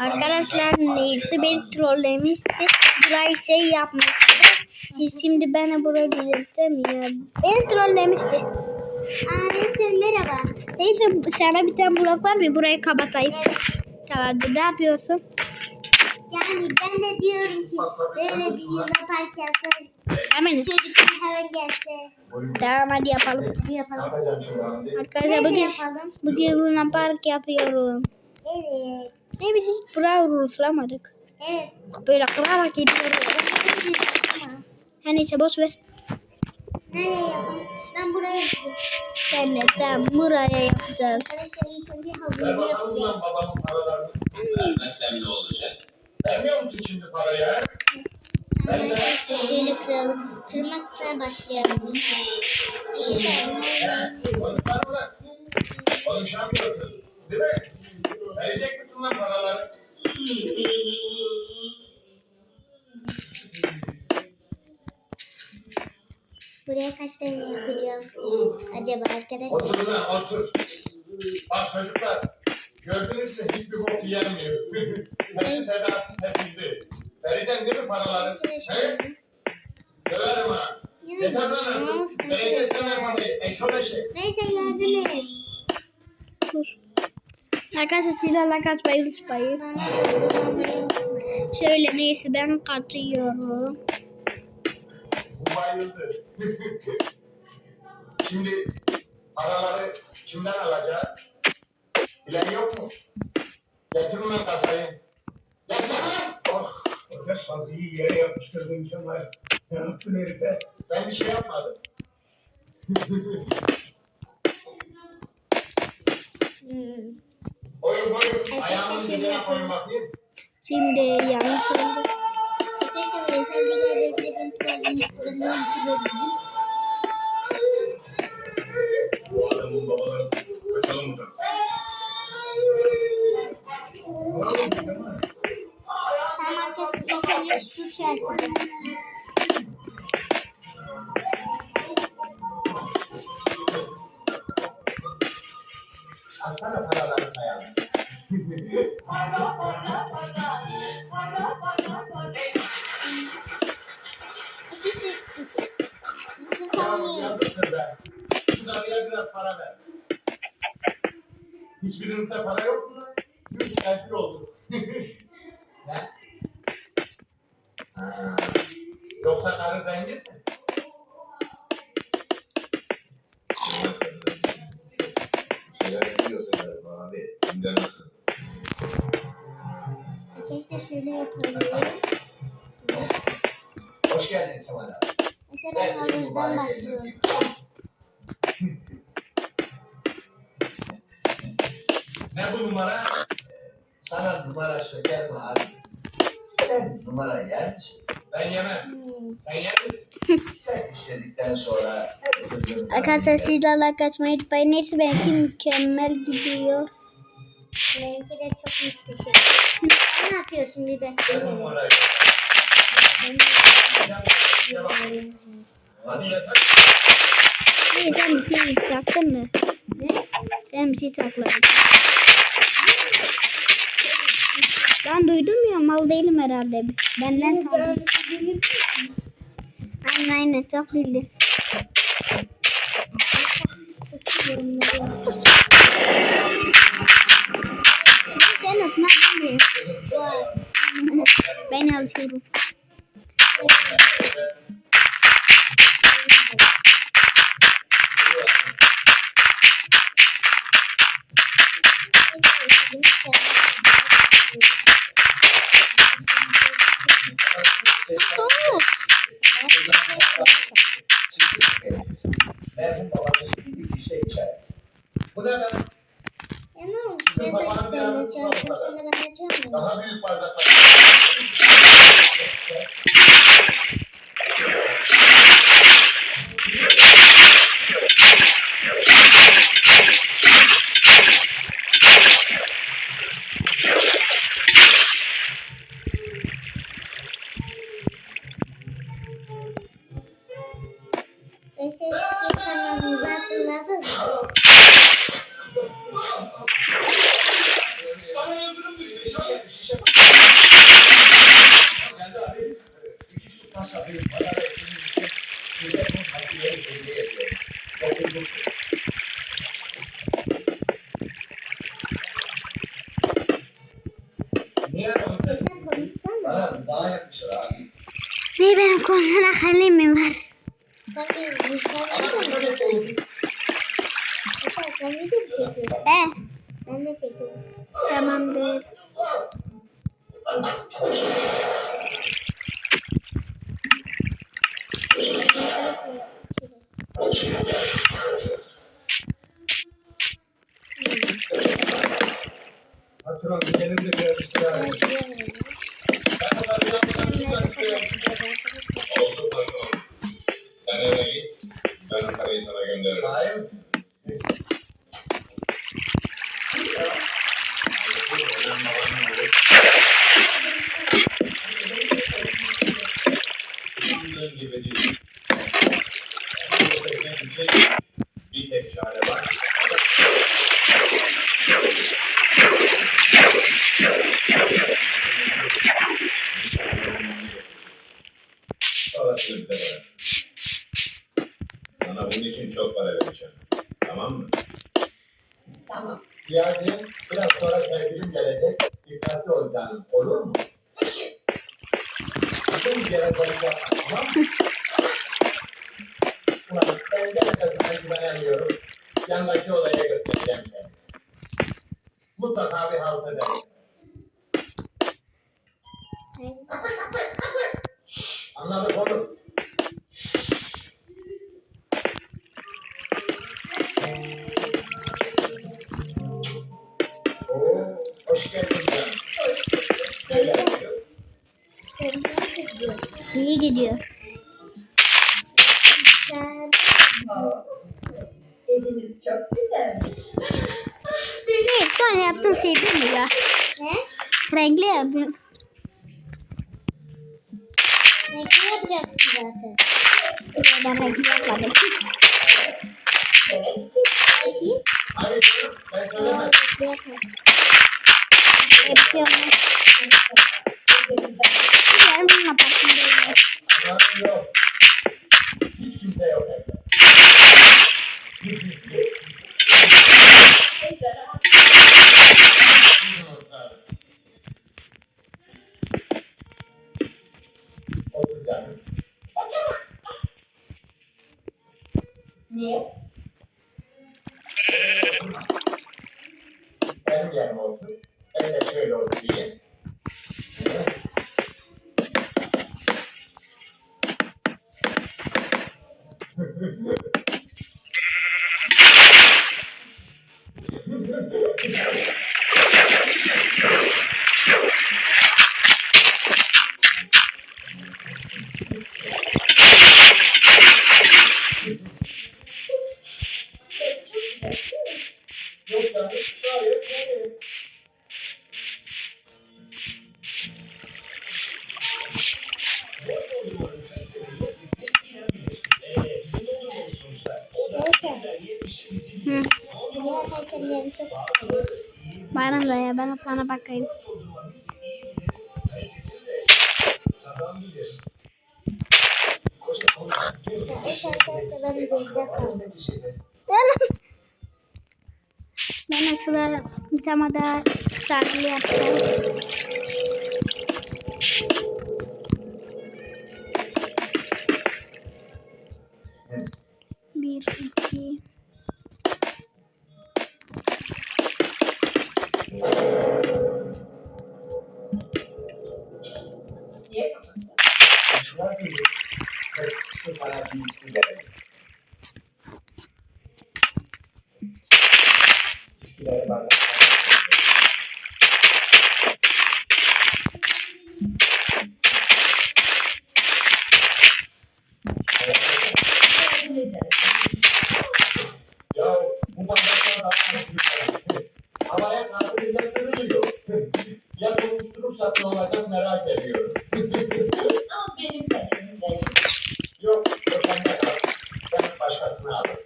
Arkadaşlar neyse beni trollemişti. Burayı şey yapmıştı. Şimdi ben burayı düzelteceğim ya. Beni trollemişti. Aa neyse merhaba. Neyse sana bir tane blok var mı? Burayı kapatayım. Evet. Tamam ne yapıyorsun? Yani ben de diyorum ki böyle bir yapsa Hemen. çocuklar hemen gelse. Tamam hadi yapalım. Hadi yapalım. Arkadaşlar bugün, yapalım? bugün Luna Park yapıyorum. Evet. Ne biz hiç burayı ruslamadık. Evet. Böyle kırarak gidiyoruz. Her neyse boş ver. Nereye yapalım? Ben buraya yapacağım. Ben de tam buraya yapacağız. Arkadaşlar ilk önce yapacağız. lan babamın paralarını. Vermezsem ne olacak? Vermiyor musun şimdi parayı? ha? Tamam arkadaşlar şöyle kıralım. Kırmakla başlayalım. Lan? Konuşamıyorsun. Değil mi? Verecek misin lan paraları? buraya kaç tane yapacağım? Acaba arkadaşlar? Otur lan otur. Bak çocuklar. Gördünüz mü hiçbir bok yiyemiyor. Hepsi Sedat, hepsi. Vereceksin değil mi paraları? He? Döverim ha. Yeter lan artık. Vereceksin lan parayı. Eşo beşi. Neyse yardım et. Dur. Arkadaşlar silahla kaçmayı unutmayın. Şöyle neyse ben bayıldı. Şimdi paraları kimden alacağız? Bilen yok mu? Getirin lan kasayı. Getir lan! Ah, orada sazıyı yere yapıştırdın Kemal. Ne yaptın herife? Ben bir şey yapmadım. Hmm. Oyun oyun. Arkadaşlar Ayağımın şöyle dibine yapalım. koyun bakayım. Şimdi yanlış oldu. Arkadaşlar Veysel de gel bir de ben tuvalin üstünden biraz para ver. Hiçbirinizde para yok mu? Yüz elfi oldu. ne? Ha. Yoksa karı zengin mi? Şeyler biliyorsun galiba abi. Şöyle yapalım. Hoş geldin Kemal abi. Mesela ben havuzdan başlıyorum. Ne bu numara? Sana numara şeker mi abi? Sen numara yer misin? Ben yemem. Sen yer misin? Sen istedikten sonra Arkadaşlar silahla kaçmayı unutmayın. Neyse benimki mükemmel gidiyor. Benimki de çok muhteşem. ne yapıyorsun bir. İyi sen bir şey saktın mı? Ne? Sen bir şey sakladın. Ben duydum ya mal değilim herhalde. Benden tanıdım. Aynen aynen çok bildin. Sen mı? ben yazıyorum. Makineyi hediye ediyorum. Dokunduk. Niye böyle? Sen konuşsana. Bana daha yakışır abi. Ne benim konuşan halim mi var? Sen video mu çekiyorsun? He. Ben de çekiyorum. Tamamdır. Patron gidelim de biraz istirahat edelim. Ben onları yapmadan lütfen istiyorum. Oldu patron. Sen eve git. Ben parayı sana gönderirim. Hayır mı? Düşündüğün gibi değil. Çözmek için bir tek çare var. Sonrasını bize bırak. Sana bunun için çok para vereceğim. Tamam mı? Tamam. Siyasi biraz sonra sevgilim gelecek. Dikkatli ol canım. Olur mu? Sakın bir yere konuşma. Tamam mı? Ulan ben de kızına güvenemiyorum. Yandaki odaya göstereceğim seni. Mutlaka bir halt ederim. Yaptığın şey değil mi ya? ne? Renkli yapıyorsun. Ne yapacaksın zaten? Ben renkli yapmadım. Bakayım. Hayır canım, ben Aa, söylemedim. ne yapma. Yapıyorum. Ben bununla bakmıyorum. Yok canım, gayet gayet. Hı. Da ya ben sana bakayım. Ben. Ben şuraya bir tane daha sarılı yapacağım. Bir, iki. Niye kapattın? Şuna bir şu sana bir ismi verelim. İçkileri bardak. Ya bu bardaklar da Havaya kaldırınca kırılıyor. Ya olacak merak ediyorum. Al benim kalemim benim. Yok, o sende kal. Ben başkasını alırım.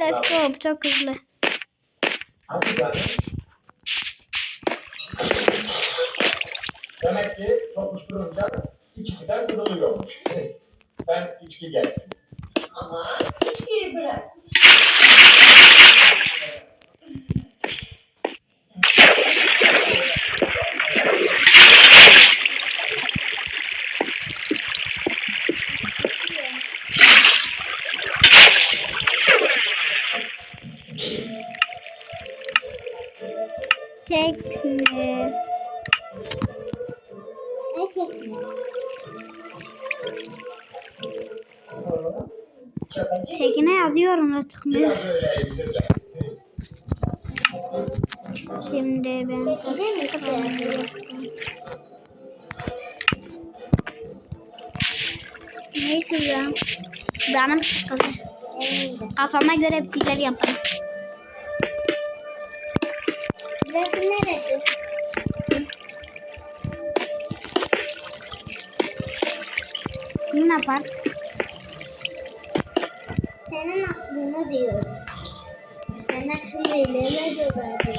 Let's go. çok hızlı. Hadi canım. Demek ki tokuşturunca ikisi de kırılıyormuş. Ben içki geldim. Ama içkiyi bırak. Tekne. Ne çekme? Çok acı. Tekne yazıyorum da çıkmıyor. Şimdi ben Çekecek misin? neyse ya. Canım sıkıldı. Kafama göre bir şeyler yapalım. Burası neresi? Luna Park. Senin aklını diyorum. Senin aklını ne diyor zaten?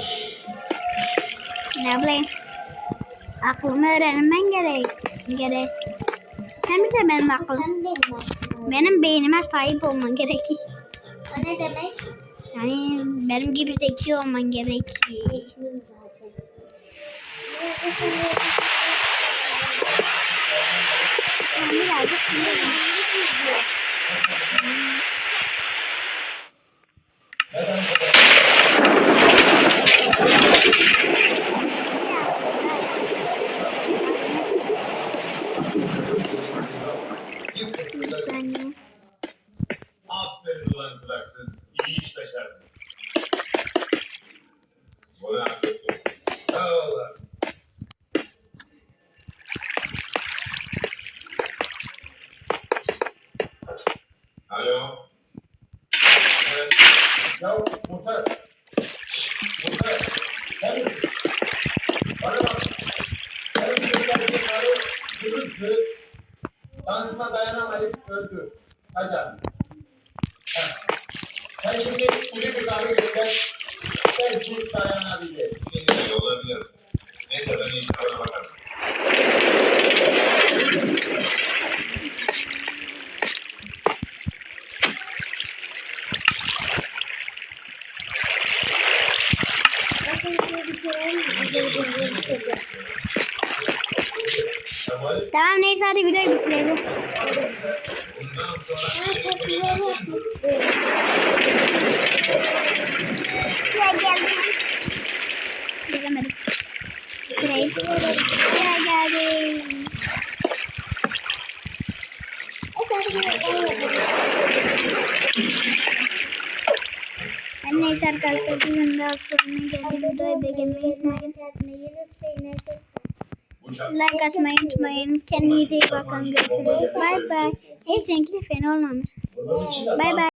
Ne bileyim. Aklımı öğrenmen gerek. gerek. Hem de benim aklım. Sen benim aklımı. Benim beynime sahip olman gerekiyor. O ne demek? Yani benim gibi zeki olman gerekiyor. Zekiyim zaten. Ben birazcık biliyorum. Ya Muhtar. Muhtar. Sen Bana. Sen şimdi bir kahve. Seninle olabilir. Neyse ben. Kemal Tamam neyse hadi videoyu bitirelim. bundan sonra Ben çok güzel yapmıştım. Sıra geldi. Bilemedim. Bitireyim. Sıra geldi. Efendim ben neyse arkadaşlar bugün daha sonuna geldim. Videoyu beğenmeyi unutmayın. Like atmayı unutmayın. Kendinize iyi bakın. Görüşürüz. Bye bye. Seninki de fena olmamış. Bye bye.